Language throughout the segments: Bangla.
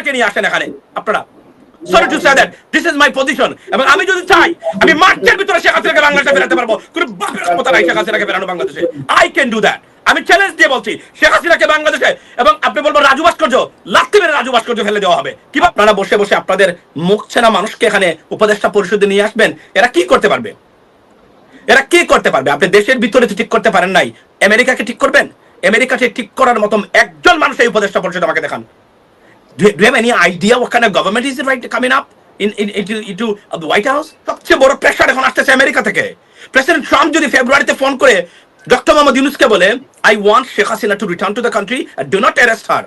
আমাদেরকে নিয়ে আসেন এখানে। আপনারা। Sorry to say that this is my position এবং আমি যদি চাই, আমি মার্চের ভিতরে শেখ হাসিনাকে বাংলাদেশে ফেরাতে পারব। কোনো বাপের ক্ষমতা নাই শেখ হাসিনাকে ফেরানো বাংলাদেশে। আই ক্যান ডু দ্যাট আমি চ্যালেঞ্জ দিয়ে বলছি, শেখ হাসিনাকে বাংলাদেশে, এবং আপনি বলব রাজু ভাস্কর্য লাত্তি মেরে রাজু ভাস্কর্য ফেলে দেওয়া হবে। কি আপনারা বসে বসে আপনাদের মুখ ছেনা মানুষকে এখানে উপদেষ্টা পরিষদে নিয়ে আসবেন? এরা কি করতে পারবে? এরা কি করতে পারবে? আপনি দেশের ভিতরে তো ঠিক করতে পারেন নাই। আমেরিকাকে ঠিক করবেন? আমেরিকাকে ঠিক করার মতো একজন মানুষ এই উপদেষ্টা পরিষদ আমাকে দেখান। Do you, do you have any idea what kind of government is right coming up in, in, into, into uh, the White House? সবচেয়ে বড় প্রেশার এখন আসতেছে আমেরিকা থেকে প্রেসিডেন্ট ট্রাম্প যদি ফেব্রুয়ারিতে ফোন করে ডক্টর মোহাম্মদ ইউনুসকে বলে I want Sheikh Hasina to return to the country do not arrest her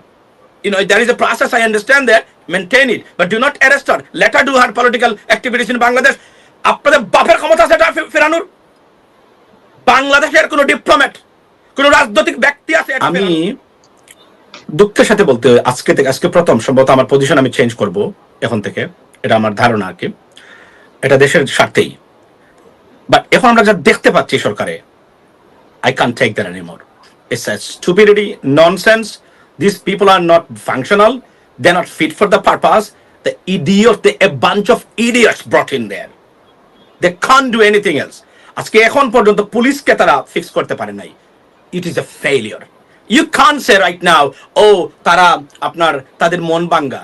you know, there is a process, I understand that, maintain it, but do not arrest her. Let her do her political activities in Bangladesh. আপনাদের বাপের ক্ষমতা আছে ফেরানোর বাংলাদেশের কোন ডিপ্লোম্যাট কোন রাজনৈতিক ব্যক্তি আছে আমি? দুঃখের সাথে বলতে আজকে থেকে, আজকে প্রথম সম্ভবত আমার পজিশন আমি চেঞ্জ করব এখন থেকে। এটা আমার ধারণা আর কি। এটা দেশের স্বার্থেই। বাট এখন আমরা যা দেখতে পাচ্ছি সরকারে I can't take that anymore it's a stupidity nonsense this people are not functional they not fit for the purpose the idiot the a bunch of idiots brought in there they can't do anything else আজকে এখন পর্যন্ত পুলিশকে তারা ফিক্স করতে পারে নাই। It is a failure you can say right নাও ও তারা আপনার, তাদের মন ভাঙ্গা।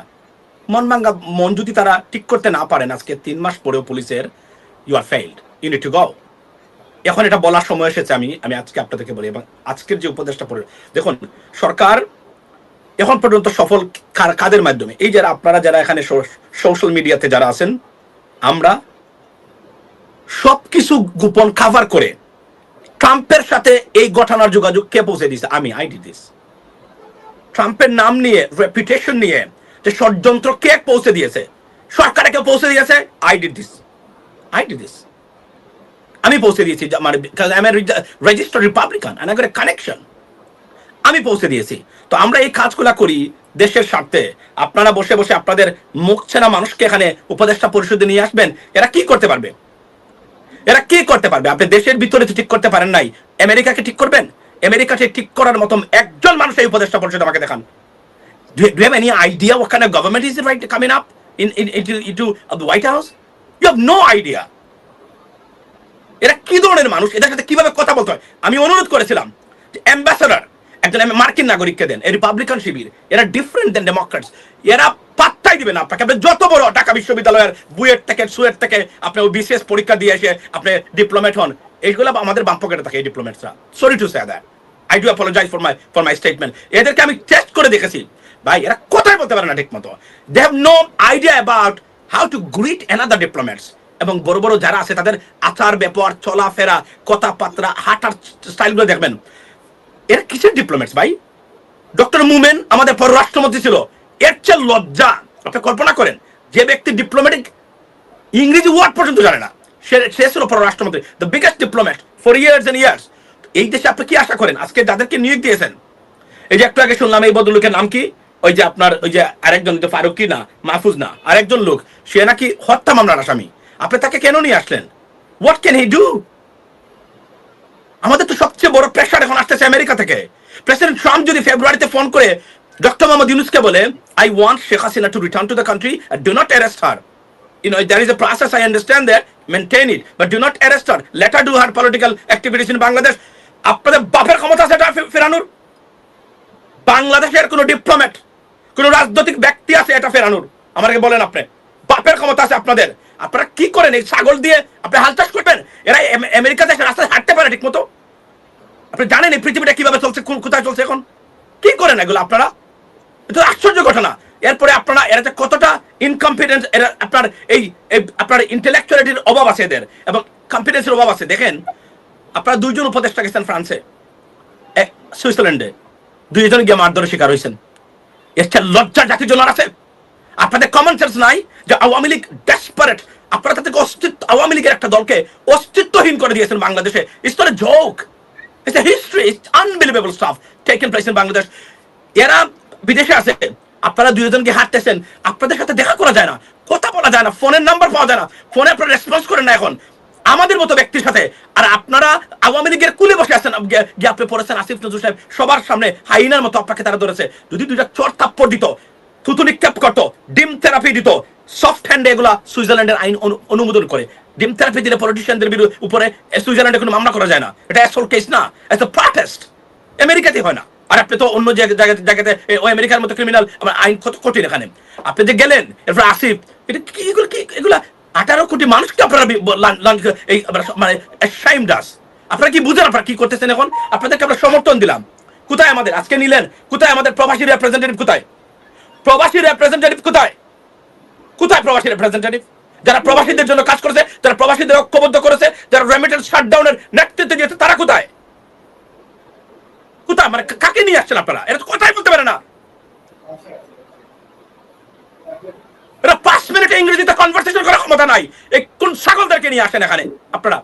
মন ভাঙ্গা, মন যদি তারা ঠিক করতে না পারেন, আজকে তিন মাস পরেও পুলিশের you are failed you need to go এখন এটা বলার সময় এসেছে, আমি আমি আজকে আপনাদেরকে বলি, এবং আজকের যে উপদেশটা পড়ে দেখুন, সরকার এখন পর্যন্ত সফল কাদের মাধ্যমে? এই যারা, আপনারা যারা এখানে সোশ্যাল মিডিয়াতে যারা আছেন, আমরা সবকিছু গোপন কাভার করে ট্রাম্পের সাথে এই ঘটনার যোগাযোগ কে পৌঁছে দিয়েছে? আমি আই ডি দিস ট্রাম্পের নাম নিয়ে রেপুটেশন নিয়ে যে ষড়যন্ত্র কে পৌঁছে দিয়েছে? সরকারে কে পৌঁছে দিয়েছে? আই দিস আই দিস আমি পৌঁছে দিয়েছি মানে আমি রেজিস্টার্ড রিপাবলিকান আই কানেকশন আমি পৌঁছে দিয়েছি। তো আমরা এই কাজগুলা করি দেশের স্বার্থে। আপনারা বসে বসে আপনাদের মুখ চেনা মানুষকে এখানে উপদেষ্টা পরিষদে নিয়ে আসবেন। এরা কি করতে পারবে? এরা কি করতে পারবে? আপনি দেশের ভিতরে তো ঠিক করতে পারেন নাই। আমেরিকাকে ঠিক করবেন? আমেরিকাকে ঠিক করার মতো একজন মানুষ এই উপদেষ্টা পরিষদ আমাকে দেখান। Do you, have any idea what kind of government is right coming up in, in, into, into the White House? You have no idea. এরা কি ধরনের মানুষ? এদের সাথে কীভাবে কথা বলতে হয়? আমি অনুরোধ করেছিলাম অ্যাম্বাসাডার একজন মার্কিন নাগরিককে দেন। এই রিপাবলিকান শিবির। এরা ডিফারেন্ট দেন ডেমোক্রেটস এরা পাত্তাই দিবেন আপনাকে? আপনি যত বড় ঢাকা বিশ্ববিদ্যালয়ের বুয়েট থেকে, সুয়েট থেকে আপনি ওই বিশেষ পরীক্ষা দিয়ে এসে আপনি ডিপ্লোমেট হন, এইগুলো আমাদের বাম পকেটে থাকে এই ডিপ্লোমেটসরা sorry to say that I do apologize for my for my statement এদেরকে আমি টেস্ট করে দেখেছি। ভাই, এরা কোথায় বলতে পারে না ঠিক মতো they have no idea about how to greet another diplomats এবং বড় বড় যারা আছে, তাদের আচার ব্যাপার চলাফেরা, কথাবার্তা, হাঁটার স্টাইলগুলো দেখবেন। এরা কিসের ডিপ্লোমেটস ভাই? ডক্টর মুমেন আমাদের পররাষ্ট্রমন্ত্রী ছিল। এর চেয়ে লজ্জা। আপনি কল্পনা করেন, যে ব্যক্তি ডিপ্লোম্যাটিক ইংরেজি ওয়ার্ড পর্যন্ত জানে না, সে ছিল পররাষ্ট্রমন্ত্রী the biggest diplomat for years and years এই দেশে আপনি কি আশা করেন? আজকে যাদেরকে নিয়োগ দিয়েছেন, এই যে একটু আগে শুনলাম এই ভদ্রলোকের নাম কি? ওই যে আপনার, ওই যে আরেকজন ফারুক না, মাহফুজ না, আরেকজন লোক, সে নাকি হত্যা মামলার আসামি। আপনি তাকে কেন নিয়ে আসলেন? হোয়াট ক্যান হি ডু আমাদের তো সবচেয়ে বড় প্রেশার এখন আসতেছে আমেরিকা থেকে। প্রেসিডেন্ট ট্রাম্প যদি ফেব্রুয়ারিতে ফোন করে ডক্টর মোহাম্মদ ইউনুসকে বলে I want Sheikh Hasina to return to the country do not arrest her You know, there is a process, I understand that, maintain it, but do not arrest her. Let her do her political activities in Bangladesh. আপনাদের বাপের ক্ষমতা আছে এটা ফেরানোর? বাংলাদেশের কোনো ডিপ্লোম্যাট কোন রাজনৈতিক ব্যক্তি আছে এটা ফেরানোর? আমাকে বলেন আপনি। বাপের ক্ষমতা আছে আপনাদের। আপনারা কি করেন? এই ছাগল দিয়ে আপনি হাল চাষ করবেন? এরা আমেরিকা দেশে রাস্তায় হাঁটতে পারে ঠিক মতো আপনি জানেন এই পৃথিবীটা কীভাবে চলছে কোথায় চলছে এখন? কি করেন এগুলো আপনারা? এটা আশ্চর্য ঘটনা। এরপরে আপনারা, এরা যে কতটা ইনকম্পিটেন্স এরা আপনার এই আপনার ইন্টেলেকচুয়ালিটির অভাব আছে এদের। এবং কনফিডেন্সের অভাব আছে। দেখেন, আপনারা দুইজন উপদেষ্টা গেছেন ফ্রান্সে সুইজারল্যান্ডে। দুইজন গিয়ে মারধরের শিকার হয়েছেন। এর লজ্জা জাতির জন্য আছে। আপনাদের কমন সেন্স নাই যে আওয়ামী লীগ ডেসপারেট আপনারা তাদেরকে অস্তিত্ব, আওয়ামী লীগের একটা দলকে অস্তিত্বহীন করে দিয়েছেন বাংলাদেশে। Joke it's a history it's unbelievable stuff taken place in Bangladesh এরা বিদেশে আছে। আপনারা দুইজনকে হাঁটতেছেন, আপনাদের সাথে দেখা করা যায় না, কথা বলা যায় না, ফোনের নাম্বার পাওয়া যায় না, ফোনে আপনারা রেসপন্স করেন না এখন। আমাদের মতো ব্যক্তির সাথে। আর আপনারা আওয়ামী লীগের কুলে বসে আছেন গিয়ে- পড়েছেন আসিফ নজরুল সাহেব, সবার সামনে হাইনার মতো আপনাকে তারা ধরেছে। যদি দুইটা চর থাপ্পড় দিত, থুতু নিক্ষেপ করতো, ডিম থেরাপি দিত সফট হ্যান্ডে এগুলা সুইজারল্যান্ডের আইন অনুমোদন করে। ডিম থেরাপি দিলে পলিটিশিয়ানদের বিরুদ্ধে উপরে সুইজারল্যান্ডে কোনো মামলা করা যায় না। এটা অ্যাসল কেস না এটা প্রটেস্ট আমেরিকাতে হয় না। আর আপনি তো অন্য জায়গাতে জায়গাতে ওই আমেরিকার মতো ক্রিমিনাল আমার আইন কত কঠিন এখানে? আপনি যে গেলেন, এরপর আসিফ, এটা কি এগুলো কি এগুলা আঠারো কোটি মানুষকে আপনারা এই মানে শাইম ডাস আপনারা কি বুঝেন আপনারা কি করতেছেন এখন? আপনাদেরকে আমরা সমর্থন দিলাম। কোথায় আমাদের? আজকে নিলেন। কোথায় আমাদের প্রবাসী রিপ্রেজেন্টেটিভ কোথায়? প্রবাসী রিপ্রেজেন্টেটিভ কোথায়? কোথায় প্রবাসী রিপ্রেজেন্টেটিভ যারা প্রবাসীদের জন্য কাজ করেছে, যারা প্রবাসীদের ঐক্যবদ্ধ করেছে, যারা রেমিটেন্স শাটডাউনের নেতৃত্ব দিয়েছে, তারা কোথায়? কোথায়? মানে কাকে নিয়ে আসছেন আপনারা? এটা কথাই বলতে পারে না। এরা পাঁচ মিনিটে ইংরেজিতে কনভারসেশন করার ক্ষমতা নাই। এই কোন নিয়ে আসেন এখানে আপনারা?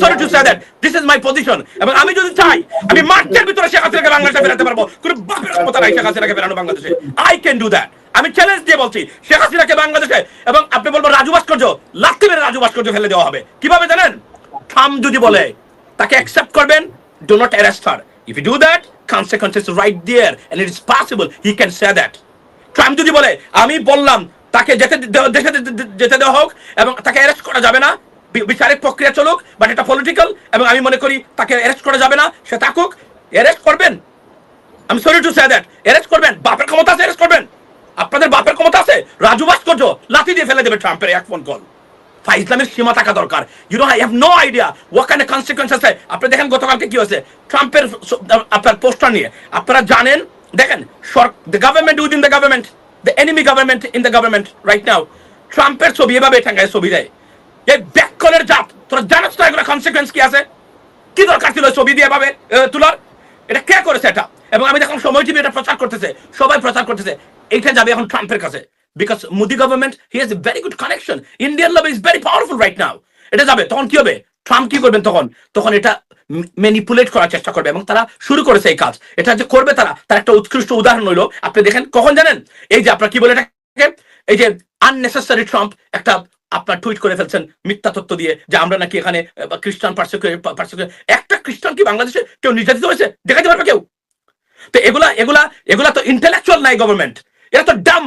Sorry to say that this is my position এবং আমি যদি চাই, আমি মার্চের ভিতরে শেখ হাসিনাকে বাংলাদেশে পারব। কোন বাপের ক্ষমতা নাই শেখ হাসিনাকে বাংলাদেশে। আই ক্যান ডু দ্যাট আমি চ্যালেঞ্জ দিয়ে বলছি, শেখ হাসিনাকে বাংলাদেশে এবং আপনি বলব রাজু ভাস্কর্য লাত্তি মেরে রাজু ভাস্কর্য ফেলে দেওয়া হবে। কীভাবে জানেন? ট্রাম্প যদি বলে, তাকে অ্যাকসেপ্ট করবেন do not arrest her if you do that consequences right there, and it is possible he can say that. Trump যদি বলে, আমি বললাম, তাকে যেতে দেশে যেতে দেওয়া হোক, এবং তাকে অ্যারেস্ট করা যাবে না বিচারিক প্রক্রিয়া চলুক বাট এটা পলিটিক্যাল এবং আমি মনে করি তাকে অ্যারেস্ট করা যাবে না, সে থাকুক অ্যারেস্ট করবেন। আমি sorry to say that arrest করবেন, বাপের ক্ষমতা আছে অ্যারেস্ট করবেন। আপনাদের বাপের ক্ষমতা আছে, রাজু ভাস্কর্য, লাথি দিয়ে ফেলে দেবে ট্রাম্পের এক ফোন কল ইসলামের সীমা থাকা দরকার। You I have no idea kind consequence আছে। আপনি দেখেন, গতকালকে কি হয়েছে? ট্রাম্পের আপনার পোস্টার নিয়ে। আপনারা জানেন, দেখেন the government within the government the enemy government in the government right now ট্রাম্পের ছবি এভাবে ঠেঙ্গায় ছবি দেয়। এই ব্যাককলের জাত। তোরা জানাস তো এগুলো কনসিকুয়েন্স কি আছে? কি দরকার ছিল ছবি দিয়ে এভাবে তোলার? এটা কে করেছে এটা? এবং আমি দেখলাম সময় টিভি এটা প্রচার করতেছে, সবাই প্রচার করতেছে, এইটা যাবে এখন ট্রাম্পের কাছে। Because Modi government he has a very good connection Indian lobby is very powerful right now এটা যাবে, তখন কি হবে? ট্রাম্প কি করবেন তখন? তখন এটা ম্যানিপুলেট করার চেষ্টা করবে এবং তারা শুরু করেছে এই কাজ। এটা যে করবে তারা, তার একটা উৎকৃষ্ট উদাহরণ হইল। আপনি দেখেন, কখন জানেন? এই যে আপনার কি বলে এটাকে? এই যে আননেসেসারি ট্রাম্প একটা আপনার টুইট করে ফেলছেন মিথ্যা তথ্য দিয়ে, যে আমরা নাকি এখানে খ্রিস্টান পার্সিকিউট একটা খ্রিস্টান কি বাংলাদেশে কেউ নির্যাতিত হয়েছে? দেখাতে পারবে কেউ? তো এগুলা এগুলা এগুলা তো ইন্টেলেকচুয়াল নাই গভর্নমেন্ট এরা তো ডাম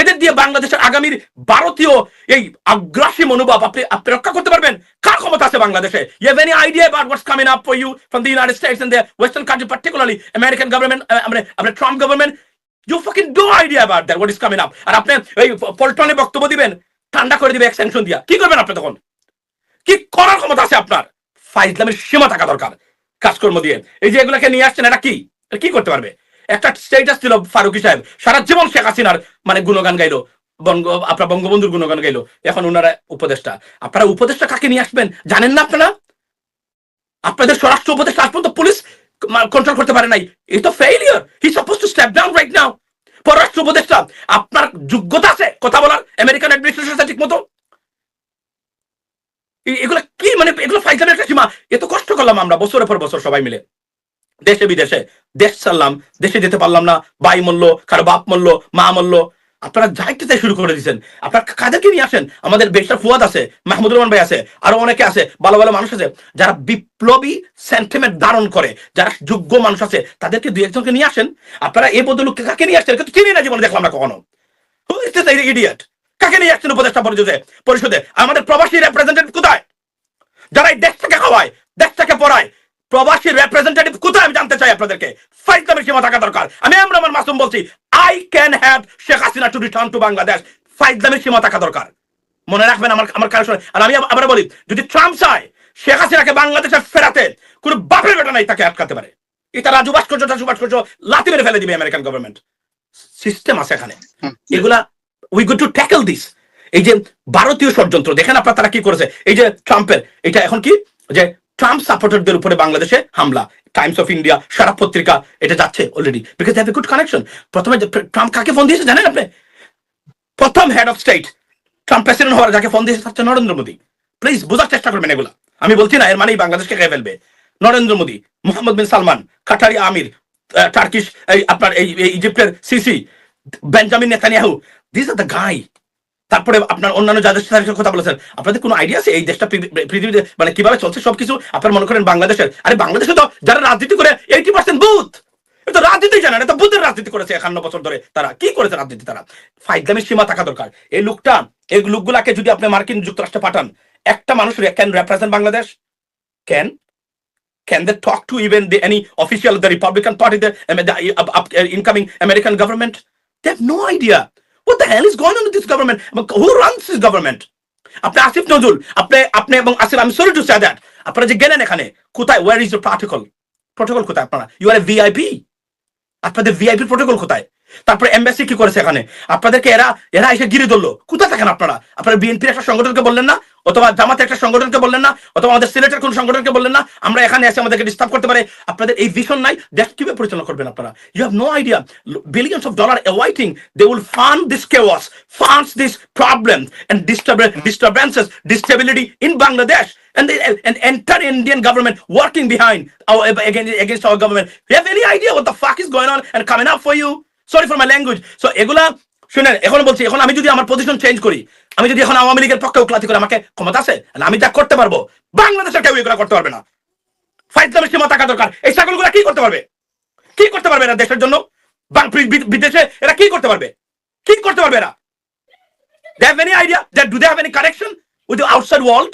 এদের দিয়ে বাংলাদেশের আগামীর ভারতীয় এই আগ্রাসী মনোভাব আপনি আপনি রক্ষা করতে পারবেন। কার ক্ষমতা আছে বাংলাদেশে? Any idea coming up for you from United States and the western country particularly American government Trump government you fucking no idea that what coming up আর আপনি পল্টনে বক্তব্য দিবেন, ঠান্ডা করে দিবে এক্সটেনশন দিয়া। কি করবেন আপনি তখন? কি করার ক্ষমতা আছে আপনার? ফাইজলামের সীমা থাকা দরকার। কাজকর্ম দিয়ে। এই যে এগুলাকে নিয়ে আসছেন, এটা কি? কি করতে পারবে? একটা স্টেটাস ছিল ফারুকি সাহেব। সারা জীবন শেখ হাসিনার মানে গুণগান গাইলো। বঙ্গ, আপনার বঙ্গবন্ধুর গুণগান গাইলো। এখন ওনারা উপদেষ্টা। আপনারা উপদেষ্টা কাকে নিয়ে আসবেন? জানেন না আপনারা? আপনাদের স্বরাষ্ট্র উপদেষ্টা আজ পর্যন্ত পুলিশ কন্ট্রোল করতে পারে নাই। এই তো failure he suppose to step down right now পররাষ্ট্র উপদেষ্টা, আপনার যোগ্যতা আছে কথা বলার আমেরিকান অ্যাডমিনিস্ট্রেশন ঠিক মতো এগুলো কি মানে এগুলো ফাইজানের একটা সীমা। এত কষ্ট করলাম আমরা, বছরের পর বছর সবাই মিলে। দেশে বিদেশে, দেশ ছাড়লাম, দেশে যেতে পারলাম না, ভাই মরল, কারও বাপ মরল, মা মরল। আপনারা যাইতে তাই শুরু করে দিয়েছেন। আপনার কাদেরকে নিয়ে আসেন? আমাদের বেশটা ফুয়াদ আছে, মাহমুদুর রহমান ভাই আছে, আরও অনেকে আছে, ভালো ভালো মানুষ আছে, যারা বিপ্লবী সেন্টিমেন্ট ধারণ করে, যারা যোগ্য মানুষ আছে, তাদেরকে দুই একজনকে নিয়ে আসেন। আপনারা এই বদলুককে কাকে নিয়ে আসছেন? কিন্তু চিনি না জীবনে দেখলাম না কখনো। Idiot? কাকে নিয়ে আসছেন উপদেষ্টা পরিষদে? পরিষদে? আমাদের প্রবাসী রিপ্রেজেন্টেটিভ কোথায়? যারা এই দেশটাকে খাওয়ায়, দেশটাকে পড়ায় প্রবাসী রিপ্রেজেন্টেটিভ কোথায় আমি জানতে চাই আপনাদেরকে? ফাইজলামের সীমা থাকা দরকার। আমি আমরা আমার মাসুম বলছি I can have Sheikh Hasina to return to Bangladesh ফাইজলামের সীমা থাকা দরকার। মনে রাখবেন আমার আমার কারণ আর আমি আবার বলি যদি ট্রাম্প চায় শেখ হাসিনাকে বাংলাদেশে ফেরাতে কোনো বাপের বেটা নাই তাকে আটকাতে পারে। এটা রাজু ভাস্কর্য রাজু ভাস্কর্য লাথি মেরে ফেলে দিবে আমেরিকান গভর্নমেন্ট সিস্টেম আছে এখানে। এগুলা we good to tackle this এই যে ভারতীয় ষড়যন্ত্র দেখেন আপনার তারা কি করেছে? এই যে ট্রাম্পের এটা এখন কি? যে ট্রাম্প সাপোর্টারদের উপরে বাংলাদেশে হামলা টাইমস অফ ইন্ডিয়া সারা পত্রিকা এটা যাচ্ছে already because have a good connection প্রথমে ট্রাম্প কাকে ফোন দিয়েছে জানেন আপনি? প্রথম head of state Trump president হওয়ার যাকে ফোন দিয়েছে হচ্ছে নরেন্দ্র মোদী। প্লিজ বোঝার চেষ্টা করবেন এগুলা। আমি বলছি না, এর মানেই বাংলাদেশকে খেয়ে ফেলবে। Narendra Modi, Mohammed bin Salman, Qatari আমির টার্কিশ আপনার এই ইজিপ্টের Sisi Benjamin Netanyahu this are the guy তারপরে আপনার অন্যান্য যাদের সাথে কথা বলেছেন আপনাদের কোনো আইডিয়া আছে এই দেশটা পৃথি- পৃথিবীতে মানে কীভাবে চলছে সবকিছু আপনার মনে করেন বাংলাদেশের আরে বাংলাদেশে তো যারা রাজনীতি করে এইটি পার্সেন্ট বুথ এ তো রাজনীতি জানে না এ বুদ্ধের রাজনীতি করেছে একান্ন বছর ধরে তারা কি করেছে রাজনীতি তারা ফাইজলামের সীমা থাকা দরকার এই লোকটা এই লোকগুলাকে যদি আপনি মার্কিন যুক্তরাষ্ট্রে পাঠান একটা মানুষ can represent Bangladesh can can they talk to even the, any official of the Republican Party, the, um, the uh, uh, incoming American government? They have no idea. What the hell is going on with this government? Who runs this government? আপনি আসিফ নজরুল, আপনি আপনি এবং আসিফ আমি সরি টু সে দ্যাট আপনারা যে গেলেন এখানে, কোথায়? Where is the protocol protocol কোথায় আপনারা? ইউ আর ভিআইপি আপনাদের ভিআইপি প্রটোকল কোথায়? তারপরে এমবাসি কি করেছে এখানে? আপনাদেরকে এরা এরা এসে গিরে ধরলো। কোথায় থাকেন আপনারা? আপনারা বিএনপির একটা সংগঠনকে বললেন না? অথবা জামাতের একটা সংগঠনকে বললেন না? অথবা আমাদের সিলেটের কোন সংগঠনকে বললেন না? আমরা এখানে এসে আমাদেরকে ডিস্টার্ব করতে পারে। আপনাদের এই ভিশন নাই? দেশ কীভাবে পরিচালনা করবেন আপনারা? You have no idea billions of dollar awaiting they will fund this chaos funds this problem and disturbances disstability in bangladesh and the and entire indian government working behind our against, against our government. You have any idea what the fuck is going on and coming up for you? Sorry for my language so, এগুলা, শুনেন, এখন বলছি, এখন আমি যদি আমার পজিশন চেঞ্জ করি, আমি যদি এখন আওয়ামী লীগের পক্ষে উকলাতি করে আমাকে ক্ষমতা আছে আমি যা করতে পারব, বাংলাদেশের কেউ এগুলো করতে পারবে না। ফাইজলামের সীমা থাকা দরকার এই ছাগলগুলা কি করতে পারবে? কি করতে পারবে এরা দেশের জন্য? বিদেশে এরা কি করতে পারবে? কি করতে পারবে এরা? Have any idea? That do they have any connection with the outside world?